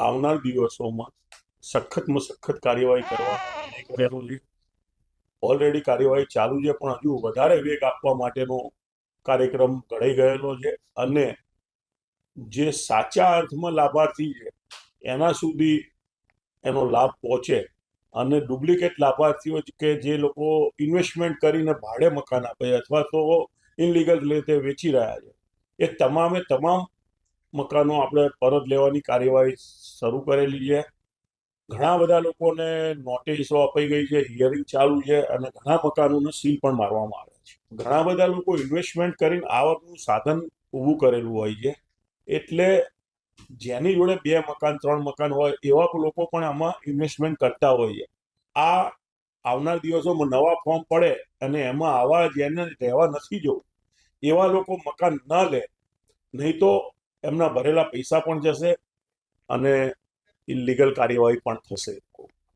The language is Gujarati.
આવનાર દિવસોમાં સખતમાં સખત કાર્યવાહી કરવા. કરેલું છે ઓલરેડી કાર્યવાહી ચાલુ છે પણ હજુ વધારે વેગ આપવા માટેનો કાર્યક્રમ ઘડાઈ ગયેલો છે અને જે સાચા અર્થમાં લાભાર્થી છે એના સુધી એનો લાભ પહોંચે અને ડુપ્લિકેટ લાભાર્થીઓ કે જે લોકો ઇન્વેસ્ટમેન્ટ કરીને ભાડે મકાન આપે છે અથવા તો ઇનલીગલ રીતે વેચી રહ્યા છે. એ તમામે તમામ મકાનો આપણે પરત લેવાની કાર્યવાહી શરૂ કરેલી છે. ઘણા બધા લોકોને નોટિસો અપાઈ ગઈ છે હિયરિંગ ચાલુ છે અને ઘણા મકાનોને સીલ પણ મારવામાં આવે છે. ઘણા બધા લોકો ઇન્વેસ્ટમેન્ટ કરીને આવકનું સાધન ઊભું કરેલું હોય છે. એટલે જેની જોડે બે મકાન, ત્રણ મકાન હોય એવા લોકો પણ આમાં ઇન્વેસ્ટમેન્ટ કરતા હોય છે. આ આવનાર દિવસોમાં નવા ફોર્મ પડે અને એમાં આવા જેને રહેવા નથી જવું, એવા લોકો મકાન ન લે. નહીં તો એમના ભરેલા પૈસા પણ જશે અને ઇલીગલ કાર્યવાહી પણ થશે.